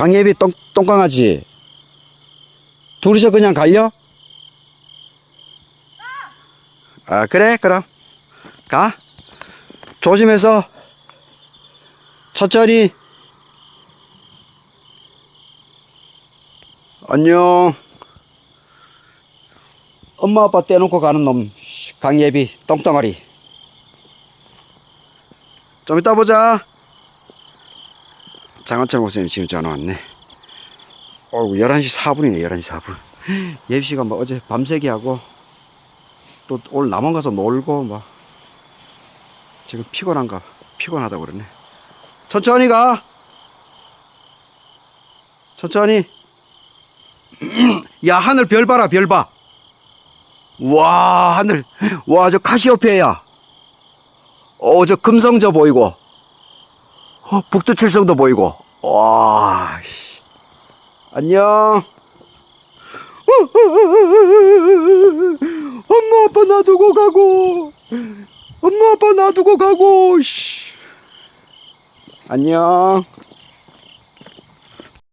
강예비 똥, 똥강아지. 둘이서 그냥 갈려? 아, 그래, 그럼. 가. 조심해서. 천천히. 안녕. 엄마 아빠 떼놓고 가는 놈. 강예비 똥덩어리. 좀 이따 보자. 장원철 목사님 지금 전화 왔네. 어우, 11시 4분이네, 11시 4분. 예비씨가 뭐 어제 밤새기 하고, 또 오늘 남원 가서 놀고, 막. 지금 피곤한가, 피곤하다고 그러네. 천천히 가! 천천히. 야, 하늘 별 봐라, 별 봐. 와, 하늘. 와, 저 카시오페야. 어, 저 금성저 보이고. 어, 북두 칠성도 보이고. 와, 씨. 안녕. 엄마 아빠 놔두고 가고. 엄마 아빠 놔두고 가고. 씨. 안녕.